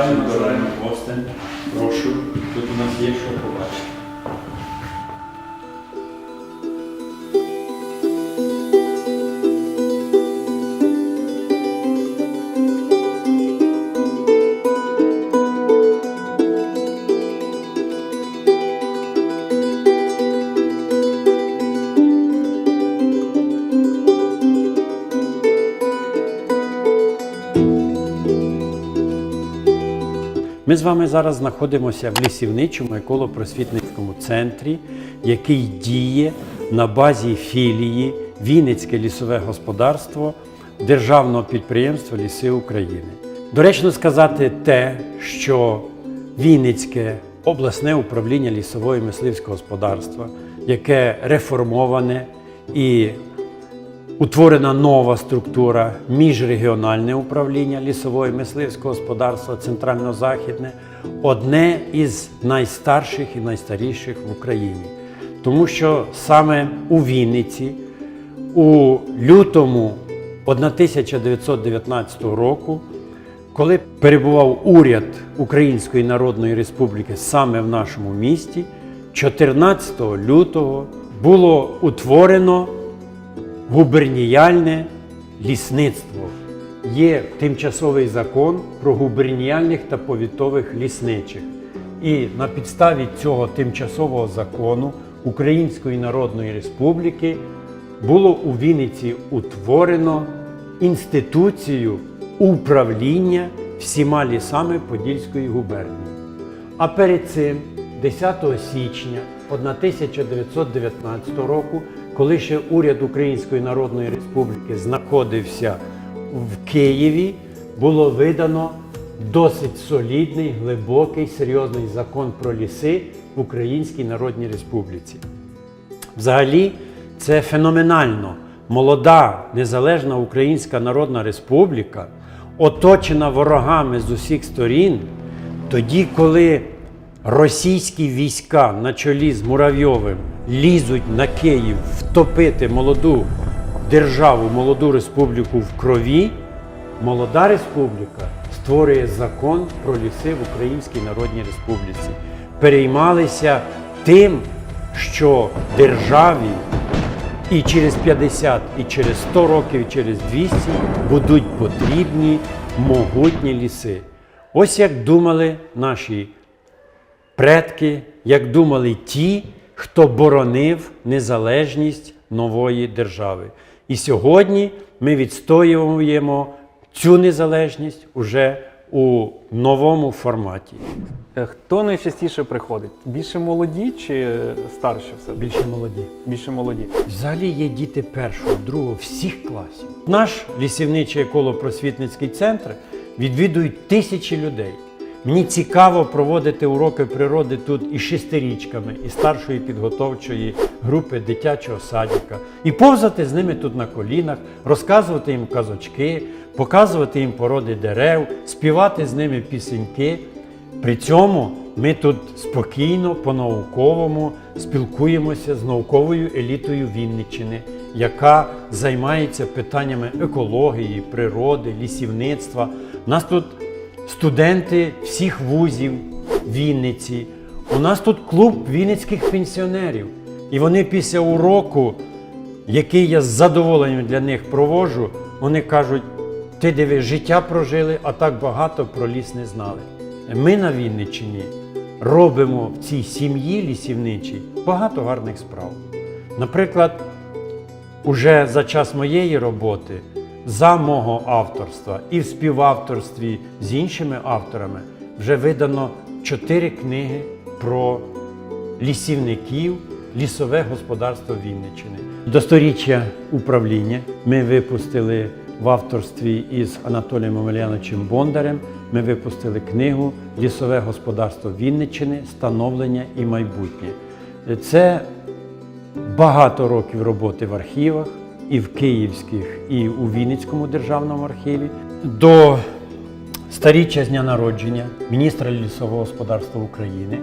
навзаєм, бажаємо гостем. Прошу, тут у нас є що побачити. Ми з вами зараз знаходимося в лісівничому еколопросвітницькому центрі, який діє на базі філії Вінницьке лісове господарство Державного підприємства Ліси України. Доречно сказати те, що Вінницьке обласне управління лісового і мисливського господарства, яке реформоване і Утворена нова структура міжрегіональне управління лісового і мисливського господарства Центрально-Західне одне із найстарших і найстаріших в Україні. Тому що саме у Вінниці у лютому 1919 року, коли перебував уряд Української Народної Республіки саме в нашому місті, 14 лютого було утворено губерніальне лісництво. Є тимчасовий закон про губерніальних та повітових лісничих. І на підставі цього тимчасового закону Української Народної Республіки було у Вінниці утворено інституцію управління всіма лісами Подільської губернії. А перед цим, 10 січня 1919 року, коли ще уряд Української Народної Республіки знаходився в Києві, було видано досить солідний, глибокий, серйозний закон про ліси в Українській Народній Республіці. Взагалі, це феноменально. Молода незалежна Українська Народна Республіка, оточена ворогами з усіх сторін, тоді, коли російські війська на чолі з Муравйовим лізуть на Київ втопити молоду державу, молоду республіку в крові, молода республіка створює закон про ліси в Українській Народній Республіці. Переймалися тим, що державі і через 50, і через 100 років, і через 200 будуть потрібні могутні ліси. Ось як думали наші предки, як думали ті, хто боронив незалежність нової держави. І сьогодні ми відстоюємо цю незалежність уже у новому форматі. Е, Хто найчастіше приходить? Більше молоді чи старші все? Більше молоді. Більше молоді. Взагалі є діти першого, другого, всіх класів. Наш лісівничий еколопросвітницький центр відвідують тисячі людей. Мені цікаво проводити уроки природи тут і шестирічками, і старшої підготовчої групи дитячого садика, і повзати з ними тут на колінах, розказувати їм казочки, показувати їм породи дерев, співати з ними пісеньки. При цьому ми тут спокійно, по-науковому спілкуємося з науковою елітою Вінниччини, яка займається питаннями екології, природи, лісівництва. Нас тут студенти всіх вузів Вінниці. У нас тут клуб вінницьких пенсіонерів. І вони після уроку, який я з задоволенням для них проводжу, вони кажуть: ти диви, життя прожили, а так багато про ліс не знали. Ми на Вінниччині робимо в цій сім'ї лісівничій багато гарних справ. Наприклад, уже за час моєї роботи, за мого авторства і в співавторстві з іншими авторами вже видано чотири книги про лісівників, лісове господарство Вінниччини. До сторіччя управління ми випустили в авторстві із Анатолієм Омеляновичем Бондарем. Ми випустили книгу Лісове господарство Вінниччини, становлення і майбутнє. Це багато років роботи в архівах, і в Київських, і у Вінницькому державному архіві. До старіччя з дня народження міністра лісового господарства України, е,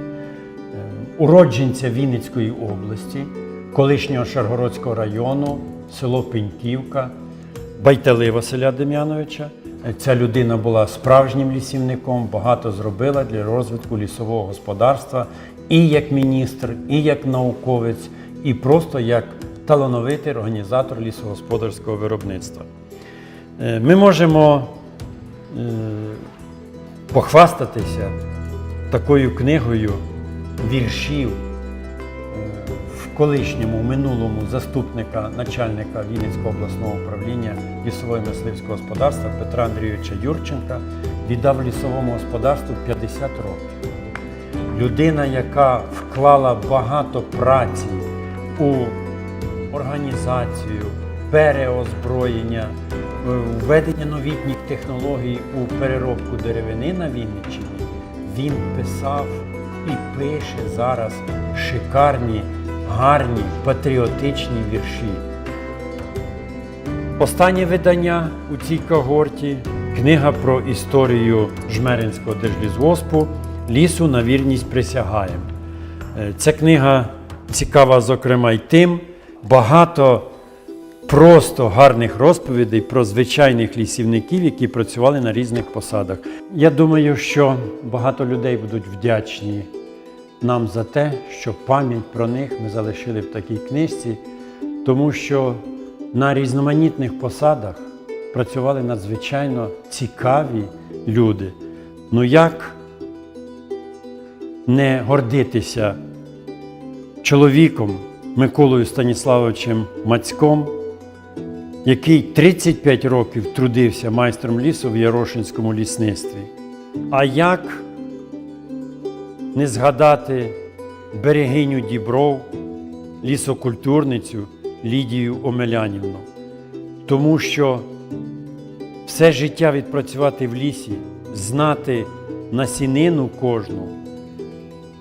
уродженця Вінницької області, колишнього Шаргородського району, село Пеньківка, Байтали Василя Дем'яновича, Ця людина була справжнім лісівником, багато зробила для розвитку лісового господарства і як міністр, і як науковець, і просто як талановитий організатор лісогосподарського виробництва. Е, Ми можемо е, похвастатися такою книгою віршів е, в колишньому в минулому заступника начальника Вінницького обласного управління лісового і мисливського господарства Петра Андрійовича Юрченка віддав лісовому господарству 50 років. Людина, яка вклала багато праці у організацію, переозброєння, е, введення новітніх технологій у переробку деревини на Вінниччині, він писав і пише зараз шикарні, гарні, патріотичні вірші. Останнє видання у цій когорті книга про історію Жмеринського держлісгоспу Лісу на вірність присягаєм. Е, Ця книга цікава, зокрема, й тим, багато просто гарних розповідей про звичайних лісівників, які працювали на різних посадах. Я думаю, що багато людей будуть вдячні нам за те, що пам'ять про них ми залишили в такій книжці, тому що на різноманітних посадах працювали надзвичайно цікаві люди. Ну як не гордитися чоловіком Миколою Станіславовичем Мацьком, який 35 років трудився майстром лісу в Ярошинському лісництві. А як не згадати берегиню Дібров, лісокультурницю Лідію Омелянівну, тому що все життя відпрацювати в лісі, знати насінину кожну,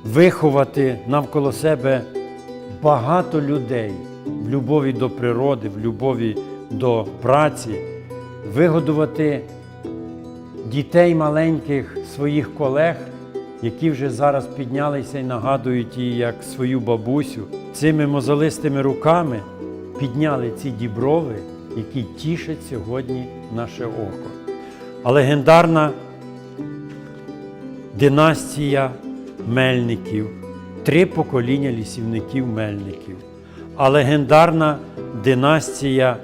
виховати навколо себе багато людей в любові до природи, в любові до праці, вигодувати дітей маленьких своїх колег, які вже зараз піднялися і нагадують її як свою бабусю, цими мозолистими руками підняли ці діброви, які тішать сьогодні наше око. А легендарна династія мельників, три покоління лісівників мельників, а легендарна династія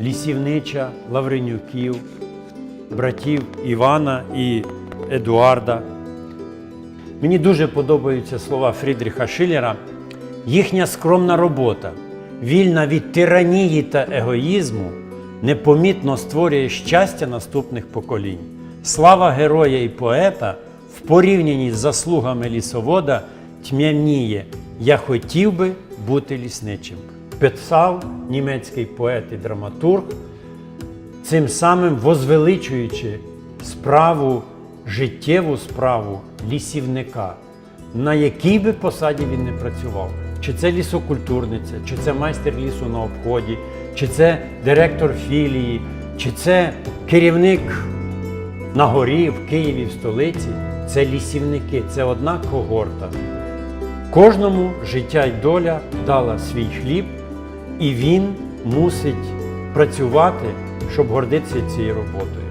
лісівнича Лавренюків, братів Івана і Едуарда. Мені дуже подобаються слова Фрідріха Шиллера. Їхня скромна робота, вільна від тиранії та егоїзму, непомітно створює щастя наступних поколінь. Слава героя і поета в порівнянні з заслугами лісовода тьмяніє. Я хотів би бути лісничим. Писав німецький поет і драматург, цим самим возвеличуючи справу, життєву справу лісівника, на якій би посаді він не працював. Чи це лісокультурниця, чи це майстер лісу на обході, чи це директор філії, чи це керівник на горі, в Києві, в столиці. Це лісівники, це одна когорта. Кожному життя й доля дала свій хліб, і він мусить працювати, щоб гордитися цією роботою.